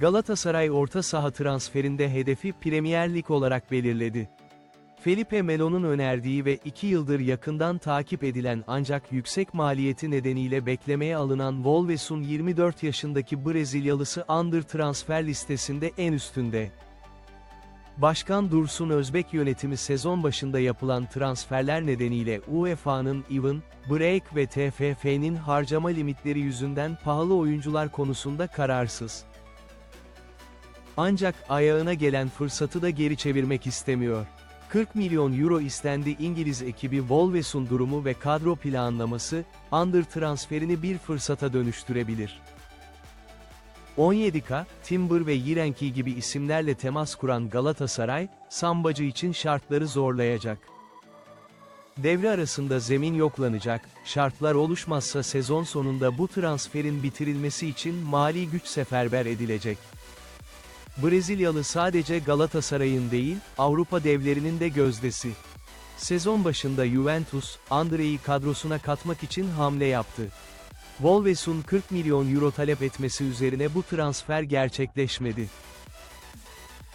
Galatasaray orta saha transferinde hedefi Premier Lig olarak belirledi. Felipe Melo'nun önerdiği ve 2 yıldır yakından takip edilen ancak yüksek maliyeti nedeniyle beklemeye alınan Wolves'un 24 yaşındaki Brezilyalısı under transfer listesinde en üstünde. Başkan Dursun Özbek yönetimi sezon başında yapılan transferler nedeniyle UEFA'nın Even, Break ve TFF'nin harcama limitleri yüzünden pahalı oyuncular konusunda kararsız. Ancak ayağına gelen fırsatı da geri çevirmek istemiyor. 40 milyon euro istendi İngiliz ekibi Wolves'un durumu ve kadro planlaması, under transferini bir fırsata dönüştürebilir. 17K, Timber ve Yirenki gibi isimlerle temas kuran Galatasaray, Sambacı için şartları zorlayacak. Devre arasında zemin yoklanacak, şartlar oluşmazsa sezon sonunda bu transferin bitirilmesi için mali güç seferber edilecek. Brezilyalı sadece Galatasaray'ın değil, Avrupa devlerinin de gözdesi. Sezon başında Juventus, Andrei'yi kadrosuna katmak için hamle yaptı. Wolves'un 40 milyon euro talep etmesi üzerine bu transfer gerçekleşmedi.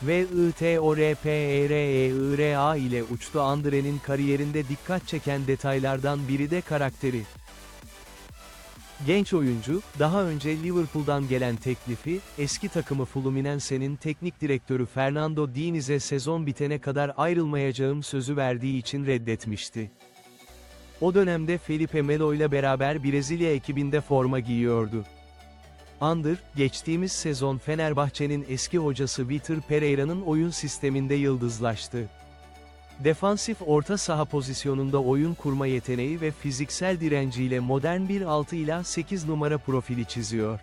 Ve ITORPEREIRA ile uçtu Andre'nin kariyerinde dikkat çeken detaylardan biri de karakteri. Genç oyuncu, daha önce Liverpool'dan gelen teklifi, eski takımı Fluminense'nin teknik direktörü Fernando Diniz'e sezon bitene kadar ayrılmayacağım sözü verdiği için reddetmişti. O dönemde Felipe Melo ile beraber Brezilya ekibinde forma giyiyordu. Under, geçtiğimiz sezon Fenerbahçe'nin eski hocası Vitor Pereira'nın oyun sisteminde yıldızlaştı. Defansif orta saha pozisyonunda oyun kurma yeteneği ve fiziksel direnciyle modern bir 6 ila 8 numara profili çiziyor.